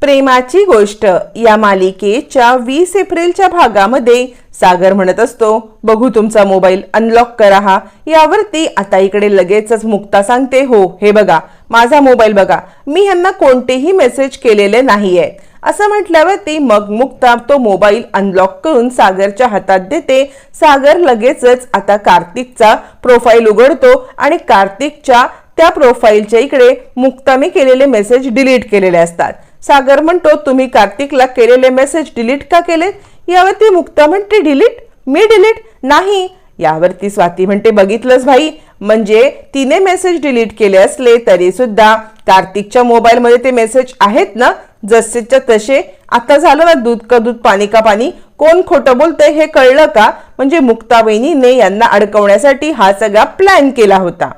प्रेमाची गोष्ट. या मालिकेच्या वीस एप्रिलच्या भागामध्ये सागर म्हणत असतो बघू तुमचा मोबाईल अनलॉक करा हा. यावरती आता इकडे लगेचच मुक्ता सांगते हो हे बघा माझा मोबाईल बघा. मी ह्यांना कोणतेही मेसेज केलेले नाहीये. असं म्हटल्यावरती मग मुक्ता तो मोबाईल अनलॉक करून सागरच्या हातात देते. सागर लगेचच आता कार्तिकचा प्रोफाईल उघडतो आणि कार्तिकच्या त्या प्रोफाईलच्या इकडे मुक्ताने केलेले मेसेज डिलीट केलेले असतात. सागर म्हणतो तुम्ही कार्तिकला केलेले मेसेज डिलीट का केलेत? यावरती मुक्ता म्हणते डिलीट मी डिलीट नाही. यावरती स्वाती म्हणते बघितलंच भाई म्हणजे तिने मेसेज डिलीट केले असले तरी सुद्धा कार्तिकच्या मोबाईलमध्ये ते मेसेज आहेत ना? जसेच्या तसे. आता झालं ना दूध का दूध पाणी का पाणी? कोण खोटं बोलतंय हे कळलं का? म्हणजे मुक्ता वहिनीने यांना अडकवण्यासाठी हा सगळा प्लॅन केला होता.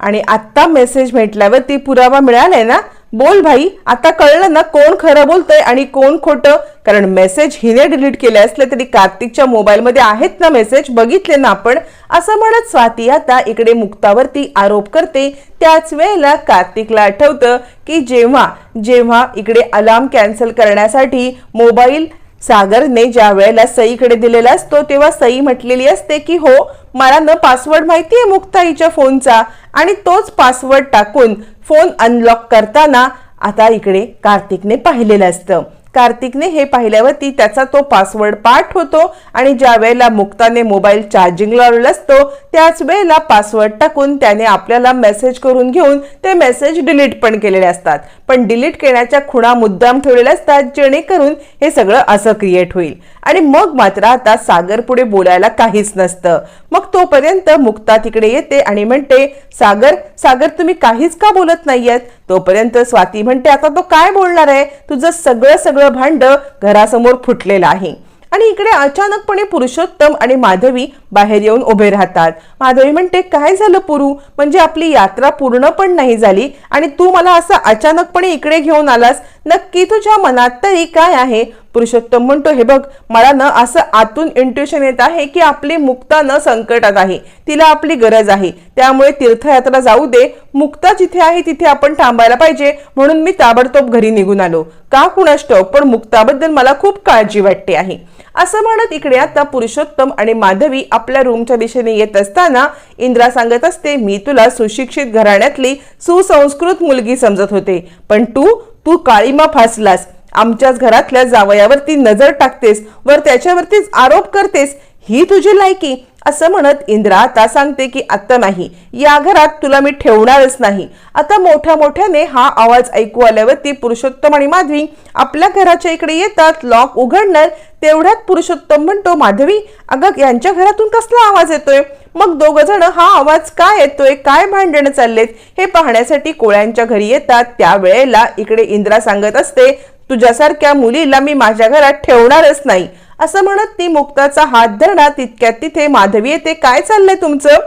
आणि आत्ता मेसेज भेटल्यावर ती पुरावा मिळालाय ना? बोल भाई आता कळलं ना कोण खरं बोलतंय आणि कोण खोटं? कारण मेसेज हिने डिलीट केले असले तरी कार्तिकच्या मोबाईलमध्ये आहेत ना मेसेज बघितले ना आपण? असं म्हणत स्वाती आता इकडे मुक्तावरती आरोप करते. त्याच वेळेला कार्तिकला आठवतं की जेव्हा जेव्हा इकडे अलार्म कॅन्सल करण्यासाठी मोबाईल सागरने ज्या वेळेला सईकडे दिलेला असतो तेव्हा सई म्हटलेली असते की हो मला न पासवर्ड माहिती आहे मुक्ताईच्या फोनचा आणि तोच पासवर्ड टाकून फोन अनलॉक करताना आता इकडे कार्तिकने पाहिलेलं असतं. कार्तिकने हे पाहिल्यावरती त्याचा तो पासवर्ड पाठ होतो आणि ज्या वेळेला मुक्ताने मोबाईल चार्जिंगला लावलेला असतो त्याच वेळेला पासवर्ड टाकून त्याने आपल्याला मेसेज करून घेऊन ते मेसेज डिलीट पण केलेले असतात. पण डिलीट करण्याच्या खुणा मुद्दाम ठेवलेल्या असतात जेणेकरून हे सगळं असं क्रिएट होईल आणि मग मात्र आता सागर पुढे बोलायला काहीच नसतं. मग तोपर्यंत मुक्ता तिकडे येते आणि म्हणते सागर सागर तुम्ही काहीच का बोलत नाहीयेत? तोपर्यंत स्वाती म्हणते आता तो काय बोलणार आहे? तुझं सगळं सगळं भांड घरासमोर फुटलेलं आहे. आणि इकडे अचानकपणे पुरुषोत्तम आणि माधवी बाहेर येऊन उभे राहतात. माधवी म्हणते काय झालं पुरू? म्हणजे आपली यात्रा पूर्ण पण नाही झाली आणि तू मला असं अचानकपणे इकडे घेऊन आलास? नक्की तुझ्या मनात तरी काय आहे? पुरुषोत्तम म्हणतो हे बघ मला ना असं आतून इंट्युशन येत आहे की आपली मुक्ता न संकटात आहे. तिला आपली गरज आहे. त्यामुळे तीर्थयात्रा जाऊ दे. मुक्ता जिथे आहे तिथे आपण थांबायला पाहिजे. म्हणून मी ताबडतोब घरी निघून आलो. का कुणाष्टव? पण मुक्ताबद्दल मला खूप काळजी वाटते आहे. असं म्हणत इकडे आता पुरुषोत्तम आणि माधवी आपल्या रूमच्या दिशेने येत असताना इंद्रा सांगत असते मी तुला सुशिक्षित घराण्यातली सुसंस्कृत मुलगी समजत होते. पण तू तू काळीमा फासलास. आमच्याच घरातल्या जावयावरती नजर टाकतेस वर त्याच्यावरतीच आरोप करतेस ही तुझी लायकी? असं म्हणत इंद्रा आता सांगते की आता नाही या घरात तुला मी ठेवणारच नाही. आता मोठ्या मोठ्याने हा आवाज ऐकू आल्यावरती पुरुषोत्तम आणि माधवी आपल्या घराच्या इकडे येतात लॉक उघडणार तेवढ्यात पुरुषोत्तम म्हणतो माधवी अगं यांच्या घरातून कसला आवाज येतोय? मग दोघ जण हा आवाज काय येतोय? काय भांडणं चाललेत? हे पाहण्यासाठी कोळ्यांच्या घरी येतात. त्यावेळेला इकडे इंद्रा सांगत असते तुझ्यासारख्या मुलीला मी माझ्या घरात ठेवणारच नाही. असं म्हणत ती मुक्ताचा हात धरणार तितक्यात तिथे माधवी येते. काय चाललंय तुमचं?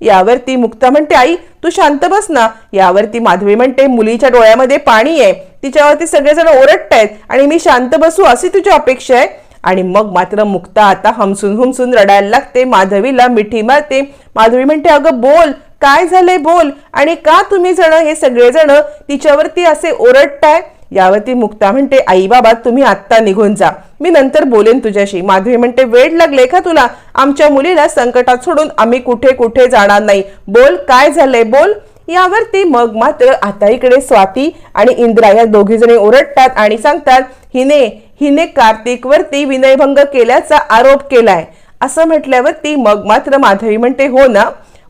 यावरती मुक्ता म्हणते आई तू शांत बस ना. यावरती माधवी म्हणते मुलीच्या डोळ्यामध्ये पाणी आहे. तिच्यावरती सगळेजण ओरडतायत आणि मी शांत बसू अशी तुझी अपेक्षा आहे? आणि मग मात्र मुक्ता आता हमसून हुमसून रडायला लागते. माधवीला मिठी मारते. माधवी म्हणते अगं बोल. काय झालंय? बोल. आणि का तुम्ही जण हे सगळेजण तिच्यावरती असे ओरडताय? यावरती मुक्ता म्हणते आई बाबा तुम्ही आत्ता निघून जा. मी नंतर बोलेन तुझ्याशी. माधवी म्हणते वेळ लागले का तुला? आमच्या मुलीला संकटात सोडून आम्ही कुठे कुठे जाणार नाही. बोल काय झालंय? बोल. यावरती मग मात्र आता इकडे स्वाती आणि इंद्रा या दोघी जणी ओरडतात आणि सांगतात हिने हिने कार्तिकवरती विनयभंग केल्याचा आरोप केलाय. असं म्हटल्यावरती मग मात्र माधवी म्हणते हो ना.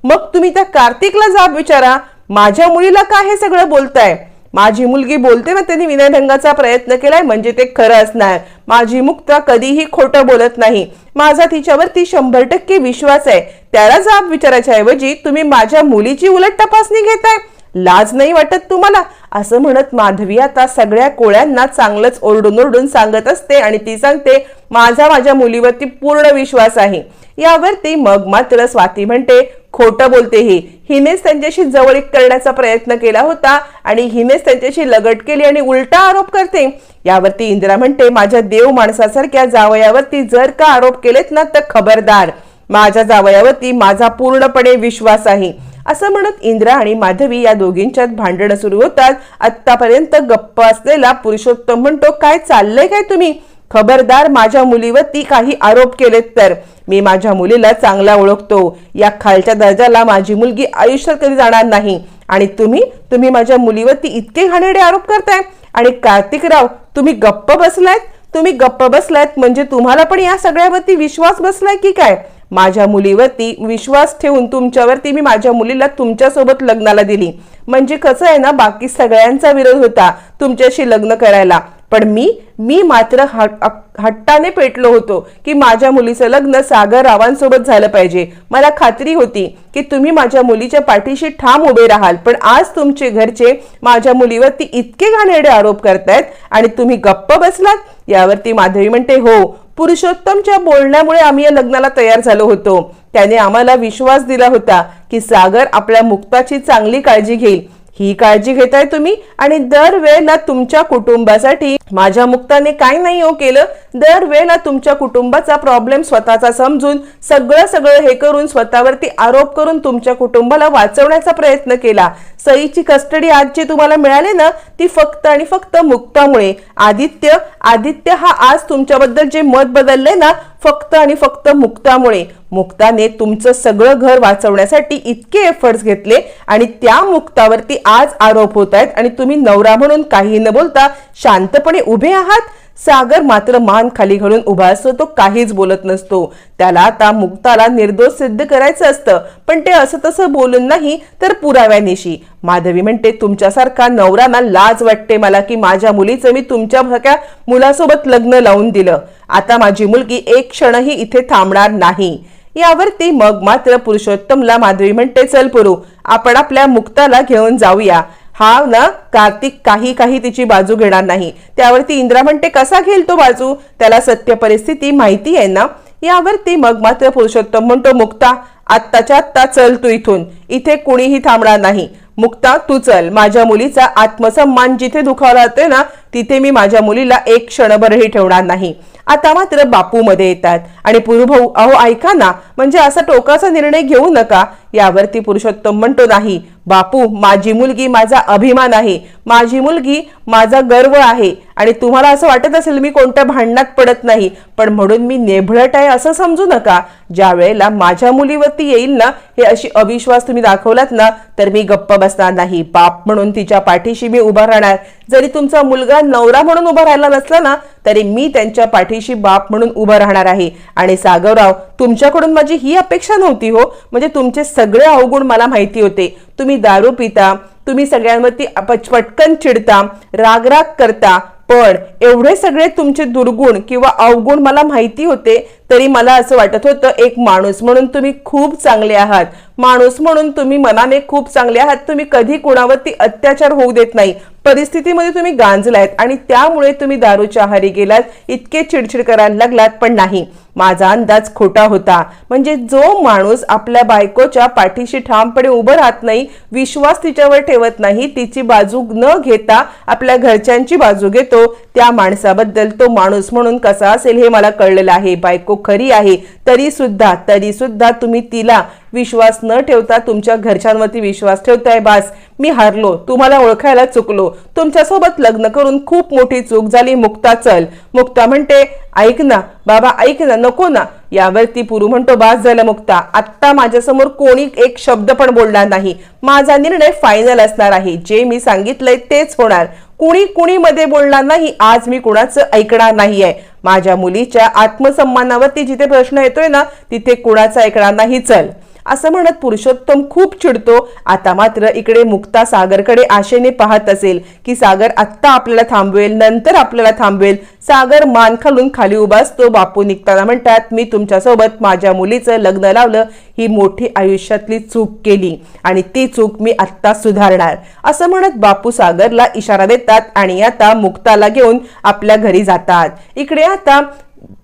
मग तुम्ही त्या कार्तिकला जाब विचारा. माझ्या मुलीला का हे सगळं बोलताय? माझी मुलगी बोलते ना त्यांनी विनयभंगाचा प्रयत्न केलाय म्हणजे ते खरं असणार. माझी मुक्ता कधीही खोटं बोलत नाही. माझा तिच्यावरती शंभर टक्के विश्वास आहे. त्याला जाब विचारायच्या ऐवजी तुम्ही माझ्या मुलीची उलट तपासणी घेताय? लाज नाही वाटत तुम्हाला? असं म्हणत माधवी आता सगळ्या कोळ्यांना चांगलंच ओरडून ओरडून सांगत असते आणि ती सांगते माझा माझ्या मुलीवरती पूर्ण विश्वास आहे. यावरती मग मात्र स्वाती म्हणते खोटं बोलते ही. हिनेच त्यांच्याशी जवळीक करण्याचा प्रयत्न केला होता आणि हिनेच त्यांच्याशी लगट केली आणि उलटा आरोप करते. यावरती इंदिरा म्हणते माझ्या देव माणसासारख्या जावयावरती जर का आरोप केलेत ना तर खबरदार. माझ्या जावयावरती माझा पूर्णपणे विश्वास आहे. असं म्हणत इंद्रा आणि माधवी या दोघींच्यात भांडणं सुरू होतात. आतापर्यंत गप्प असलेला पुरुषोत्तम म्हणतो काय चाललंय काय तुम्ही? खबरदार माझ्या मुलीवरती काही आरोप केलेत तर. मी माझ्या मुलीला चांगला ओळखतो. या खालच्या दर्जाला माझी मुलगी आयुष्यात कधी जाणार नाही. आणि तुम्ही? तुम्ही माझ्या मुलीवरती इतके घाणेरडे आरोप करताय. आणि कार्तिकराव तुम्ही गप्प बसलायत? तुम्ही गप्प बसलायत म्हणजे तुम्हाला पण या सगळ्यावरती विश्वास बसलाय की काय? माझ्या मुलीवरती विश्वास ठेवून तुमच्यावरती मी माझ्या मुलीला तुमच्यासोबत लग्नाला दिली. म्हणजे कसं आहे ना बाकी सगळ्यांचा विरोध होता तुमच्याशी लग्न करायला. पण मी मी मात्र हट्टाने पेटलो होतो की माझ्या मुलीचं लग्न सागर रावांसोबत झालं पाहिजे. मला खात्री होती की तुम्ही माझ्या मुलीच्या पाठीशी ठाम उभे राहाल. पण आज तुमचे घरचे माझ्या मुलीवरती इतके घाणेरडे आरोप करतायत आणि तुम्ही गप्प बसलात? यावरती माधवी म्हणते हो पुरुषोत्तमच्या बोलण्यामुळे आम्ही या लग्नाला तयार झालो होतो. त्याने आम्हाला विश्वास दिला होता की सागर आपल्या मुक्ताची चांगली काळजी घेईल. ही काळजी घेताय तुम्ही आणि दरवेळेला तुमच्या कुटुंबासाठी माझ्या मुक्ताने काय नाही हो केलं. दरवेळेला तुमच्या कुटुंबाचा प्रॉब्लेम स्वतःचा समजून सगळं सगळं हे करून स्वतःवरती आरोप करून तुमच्या कुटुंबाला वाचवण्याचा प्रयत्न केला. सईची कस्टडी आज जी तुम्हाला मिळाले ना ती फक्त आणि फक्त मुक्तामुळे. आदित्य आदित्य हा आज तुमच्याबद्दल जे मत बदललंय ना फक्त आणि फक्त मुक्तामुळे. मुक्ताने तुमचं सगळं घर वाचवण्यासाठी इतके एफर्ट्स घेतले आणि त्या मुक्तावरती आज आरोप होत आहेत. आणि तुम्ही नवरा म्हणून काही न बोलता शांतपणे उभे आहात? सागर मात्र मान खाली घालून उभा असतो तो काहीच बोलत नसतो. त्याला आता मुक्ताला निर्दोष सिद्ध करायचं असतं पण ते असं तसं बोलून नाही तर पुराव्यानिशी. माधवी म्हणते तुमच्यासारखा नवराना लाज वाटते मला की माझ्या मुलीचं मी तुमच्या मुलासोबत लग्न लावून दिलं. आता माझी मुलगी एक क्षणही इथे थांबणार नाही. यावरती मग मात्र पुरुषोत्तमला माधवी म्हणते चल पुरू आपण आपल्या मुक्ताला घेऊन जाऊया. हा ना कार्तिक काही काही तिची बाजू घेणार नाही. त्यावरती इंद्रा म्हणते कसा घेईल तो बाजू? त्याला सत्य परिस्थिती माहिती आहे ना? यावरती मग मात्र पुरुषोत्तम म्हणतो मुक्ता आत्ताच्या आत्ता चल तू इथून. इथे कुणीही थांबणार नाही. मुक्ता तू चल. माझ्या मुलीचा आत्मसन्मान जिथे दुखावला जातोय ना तिथे मी माझ्या मुलीला एक क्षणभरही ठेवणार नाही. आता मात्र बापू मध्ये येतात. आणि पुरुभाऊ अहो ऐका ना. म्हणजे असा टोकाचा निर्णय घेऊ नका. यावरती पुरुषोत्तम म्हणतो नाही. बापू माझी मुलगी माझा अभिमान आहे. माझी मुलगी माझा गर्व आहे. आणि तुम्हाला असं वाटत असेल मी कोणत्या भांडणात पडत नाही पण म्हणून मी नेभळट आहे असं समजू नका. ज्या वेळेला माझ्या मुलीवरती येईल ना हे अशी अविश्वास तुम्ही दाखवलात ना तर मी गप्प बसणार नाही. बाप म्हणून तिच्या पाठीशी मी उभा राहणार. जरी तुमचा मुलगा नवरा म्हणून उभा राहिला नसला ना तरी मी त्यांच्या पाठीशी बाप म्हणून उभं राहणार आहे. आणि सागरराव तुमच्याकडून माझी ही अपेक्षा नव्हती हो. म्हणजे तुमचे सगळे अवगुण मला माहिती होते. तुम्ही दारू पिता तुम्ही सगळ्यांवरती पटकन चिडता रागराग करता पण एवढे सगळे तुमचे दुर्गुण किंवा अवगुण मला माहिती होते तरी मला असं वाटत होतं एक माणूस म्हणून तुम्ही खूप चांगले आहात. माणूस म्हणून तुम्ही मनाने खूप चांगले आहात. तुम्ही कधी कुणावरती अत्याचार होऊ देत नाही. परिस्थितीमध्ये तुम्ही गांजलायत आणि त्यामुळे तुम्ही दारूच्या आहारी गेलात. इतके चिडचिड करायला लागलात पण नाही. माझा अंदाज खोटा होता. म्हणजे जो माणूस आपल्या बायकोच्या पाठीशी ठामपणे उभं राहत नाही विश्वास तिच्यावर ठेवत नाही तिची बाजू न घेता आपल्या घरच्यांची बाजू घेतो त्या माणसाबद्दल तो माणूस म्हणून कसा असेल हे मला कळलेलं आहे. बायको खरी आहे तरी सुद्धा तरी सुद्धा तुम्ही तिला विश्वास न ठेवता तुमच्या घरच्यांवरती विश्वास ठेवताय बास. मी हारलो. तुम्हाला ओळखायला चुकलो. तुमच्यासोबत लग्न करून खूप मोठी चूक झाली मुक्ता चल. मुक्ता म्हणते ऐक ना बाबा ऐक ना नको ना. यावरती पुरू म्हणतो बास झालं मुक्ता. आत्ता माझ्यासमोर कोणी एक शब्द पण बोलणार नाही. माझा निर्णय फायनल असणार आहे. जे मी सांगितलंय तेच होणार. कुणी कुणी मध्ये बोलणार नाही आज मी कुणाचं ऐकणार नाहीये. माझ्या मुलीच्या आत्मसन्मानावरती जिथे प्रश्न येतोय ना तिथे कुणाचं ऐकणार नाही चल. असं म्हणत पुरुषोत्तम खूप चिडतो. आता मात्र इकडे मुक्ता सागरकडे आशेने पाहत असेल की सागर आत्ता आपल्याला थांबवेल नंतर आपल्याला थांबवेल. सागर मान खालून खाली उभा असतो. बापू निघताना म्हणतात मी तुमच्यासोबत माझ्या मुलीचं लग्न लावलं. ही मोठी आयुष्यातली चूक केली आणि ती चूक मी आत्ता सुधारणार. असं म्हणत बापू सागरला इशारा देतात आणि आता मुक्ताला घेऊन आपल्या घरी जातात. इकडे आता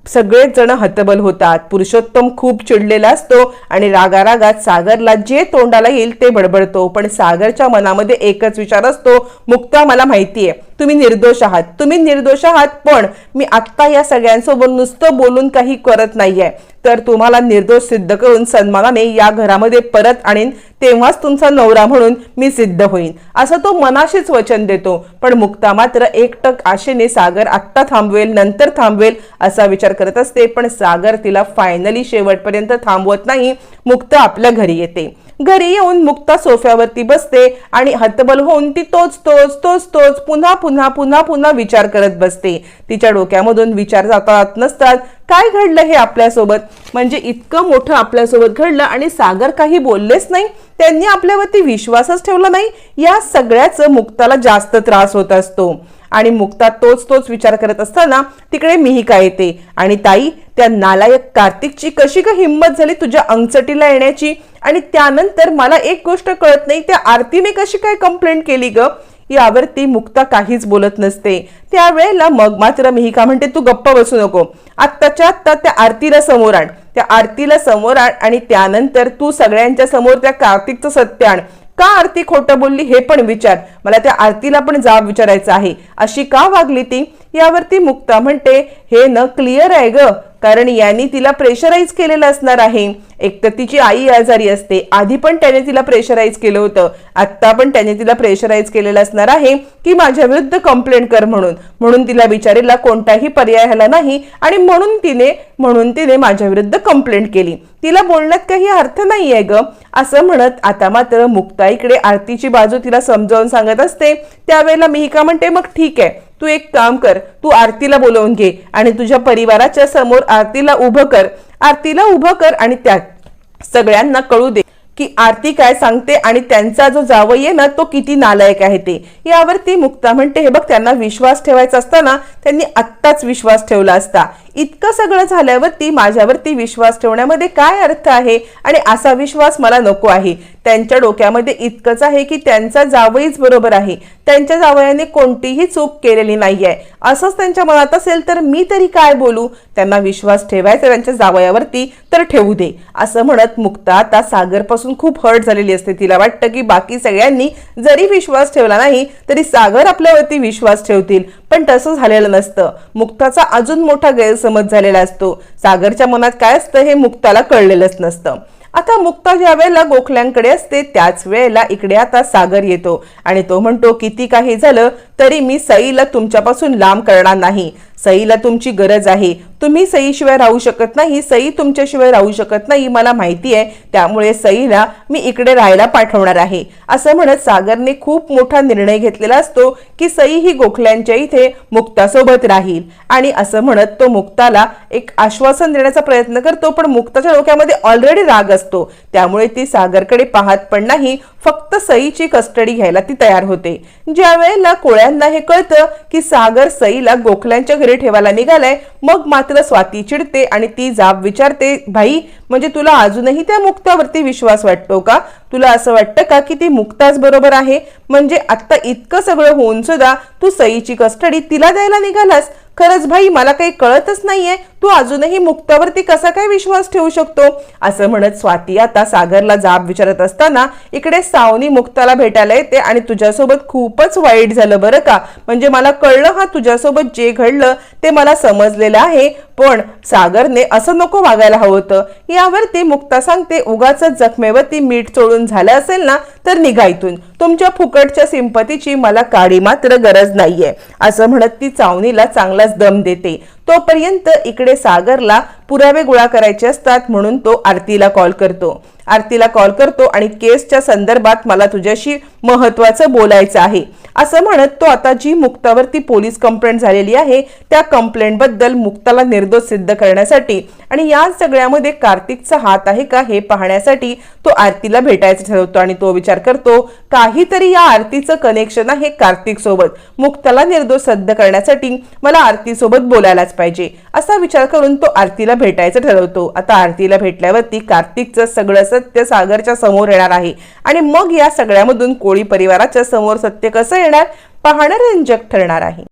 सगळेच जण हतबल होतात. पुरुषोत्तम खूप चिडलेला असतो आणि रागारागात सागरला जे तोंडाला येईल ते बडबडतो. पण सागरच्या मनामध्ये एकच विचार असतो मुक्ता मला माहितीये तुम्ही निर्दोष आहात. तुम्ही निर्दोष आहात पण मी आत्ता या सगळ्यांसोबत नुसतं बोलून काही करत नाहीये. तर तुम्हाला निर्दोष सिद्ध करून सन्मानाने या घरामध्ये परत आणीन. तेव्हाच तुमचा नवरा म्हणून मी सिद्ध होईन. असं तो मनाशीच वचन देतो. पण मुक्ता मात्र एकटक आशेने सागर आत्ता थांबवेल नंतर थांबवेल असा विचार करत असते पण सागर तिला फायनली शेवटपर्यंत थांबवत नाही. मुक्त आपल्या घरी येते. घरी येऊन मुक्ता सोफ्यावरती बसते आणि हतबल होऊन ती तोच तोच तोच तोच पुन्हा पुन्हा पुन्हा पुन्हा विचार करत बसते. तिच्या डोक्यामधून विचार जातात नसतात. काय घडलं हे आपल्यासोबत? म्हणजे इतकं मोठं आपल्यासोबत घडलं आणि सागर काही बोललेच नाही त्यांनी आपल्यावरती विश्वासच ठेवला नाही या सगळ्याचं मुक्ताला जास्त त्रास होत असतो. आणि मुक्ता तोच तोच विचार करत असताना तिकडे मिहिका येते. आणि ताई त्या नालायक कार्तिकची कशी का हिंमत झाली तुझ्या अंगचटीला येण्याची? आणि त्यानंतर मला एक गोष्ट कळत नाही त्या आरतीने कशी काय कंप्लेंट केली ग? यावरती मुक्ता काहीच बोलत नसते. त्यावेळेला मग मात्र मिहिका म्हणते तू गप्प बसू नको. आत्ताच्या आत्ता त्या आरतीला समोर आण. त्या आरतीला समोर आण आणि त्यानंतर तू सगळ्यांच्या समोर त्या कार्तिकचं सत्य आण. का आरती खोटं बोलली हे पण विचार. मला त्या आरतीला पण जाब विचारायचा आहे. अशी का वागली ती? यावरती मुक्ता म्हणते हे न क्लिअर आहे ग कारण यांनी तिला प्रेशराईज केलेलं असणार आहे. एक तर तिची आई आजारी असते. आधी पण त्याने तिला प्रेशराईज केलं होतं. आत्ता पण त्याने तिला प्रेशराईज केलेलं असणार आहे की माझ्या विरुद्ध कंप्लेंट कर म्हणून. म्हणून तिला बिचारीला कोणताही पर्याय आला नाही आणि म्हणून तिने म्हणून तिने माझ्या विरुद्ध कंप्लेंट केली. तिला बोलण्यात काही अर्थ नाहीये ग. असं म्हणत आता मात्र मुक्ता इकडे आरतीची बाजू तिला समजावून सांगत असते. त्यावेळेला मिहिका म्हणते मग ठीक आहे. तू एक काम कर तू आरतीला बोलवून घे आणि तुझ्या परिवाराच्या समोर आरतीला उभं कर. आरतीला उभं कर आणि त्या सगळ्यांना कळू दे की आरती काय सांगते आणि त्यांचा जो जावई आहे ना तो किती नालायक आहे ते. यावरती मुक्ता म्हणते हे बघ त्यांना विश्वास ठेवायचा असताना त्यांनी आत्ताच विश्वास ठेवला असता. इतकं सगळं झाल्यावरती माझ्यावरती विश्वास ठेवण्यामध्ये काय अर्थ आहे? आणि असा विश्वास मला नको आहे. त्यांच्या डोक्यामध्ये इतकंच आहे की त्यांचा जावईच बरोबर आहे. त्यांच्या जावयाने कोणतीही चूक केलेली नाही आहे असंच त्यांच्या मनात असेल तर मी तरी काय बोलू? त्यांना विश्वास ठेवायचा त्यांच्या जावयावरती तर ठेवू दे. असं म्हणत मुक्ता आता सागरपासून खूप हर्ट झालेली असते. तिला वाटतं की बाकी सगळ्यांनी जरी विश्वास ठेवला नाही तरी सागर आपल्यावरती विश्वास ठेवतील. पण तसं झालेलं नसतं. मुक्ताचा अजून मोठा गैरसमज झालेला असतो. सागरच्या मनात काय असतं हे मुक्ताला कळलेलंच नसतं. आता मुक्ता ज्या वेळेला गोखल्यांकडे असते त्याच वेळेला इकडे आता सागर येतो. आणि तो म्हणतो किती काही झालं तरी मी सईला तुमच्यापासून लांब करणार नाही. सईला तुमची गरज आहे. तुम्ही सईशिवाय राहू शकत नाही सई तुमच्याशिवाय राहू शकत नाही मला माहिती आहे. त्यामुळे सईला मी इकडे राहायला पाठवणार आहे. असं म्हणत सागरने खूप मोठा निर्णय घेतलेला असतो की सई ही गोखल्यांच्या इथे मुक्तासोबत राहील. आणि असं म्हणत तो मुक्ताला एक आश्वासन देण्याचा प्रयत्न करतो पण मुक्ताच्या डोक्यामध्ये ऑलरेडी राग असतो. त्यामुळे ती सागरकडे पाहत पण नाही फक्त सईची कस्टडी घ्यायला ती तयार होते. ज्या वेळेला कोळ्यांना हे कळतं की सागर सईला गोखल्यांच्या घरी ठेवायला निघालाय मग मात्र स्वाती चिडते आणि ती जाब विचारते भाई म्हणजे तुला अजूनही त्या मुक्तावरती विश्वास वाटतो का? तुला असं वाटतं का की ती मुक्ताच बरोबर आहे? म्हणजे आत्ता इतकं सगळं होऊन सुद्धा तू सईची कस्टडी तिला द्यायला निघालास? खरंच भाई मला काही कळतच नाहीये. तू अजूनही मुक्तावरती कसा काय विश्वास ठेवू शकतो? असं म्हणत स्वाती आता सागरला जाब विचारत असताना इकडे सावनी मुक्ताला भेटायला येते आणि तुझ्यासोबत खूपच वाईट झालं बरं का? म्हणजे मला कळलं हा तुझ्यासोबत जे घडलं ते मला समजलेलं आहे. पण सागरने असं नको वागायला हवं होतं. यावरती मुक्ता सांगते उगाच जखमेवरती मीठ चोळून झालं असेल ना तर निघायतून तुमच्या फुकटच्या सिंपतीची मला काडी मात्र गरज नाहीये. असं म्हणत ती चावणीला चांगलाच दम देते. तोपर्यंत इकडे सागरला पुरावे गोळा करायचे असतात म्हणून तो आरतीला कॉल करतो. आरतीला कॉल करतो आणि केसच्या संदर्भात मला तुझ्याशी महत्वाचं बोलायचं आहे. असं म्हणत तो आता जी मुक्तावरती पोलीस कंप्लेंट झालेली आहे त्या कंप्लेंटबद्दल मुक्ताला निर्दोष सिद्ध करण्यासाठी आणि या सगळ्यामध्ये कार्तिकचा हात आहे का हे पाहण्यासाठी तो आरतीला भेटायचं ठरवतो आणि तो विचार करतो काहीतरी या आरतीचं कनेक्शन आहे कार्तिक सोबत मुक्ताला निर्दोष सिद्ध करण्यासाठी मला आरती सोबत बोलायलाच पाहिजे. असा विचार करून तो आरतीला भेटायचं ठरवतो. आता आरतीला भेटल्यावरती कार्तिकचं सगळं सत्य सागरच्या समोर येणार आहे. आणि मग या सगळ्यामधून कोळी परिवाराच्या समोर सत्य कसं येणार? पाहणं रंजक ठरणार आहे.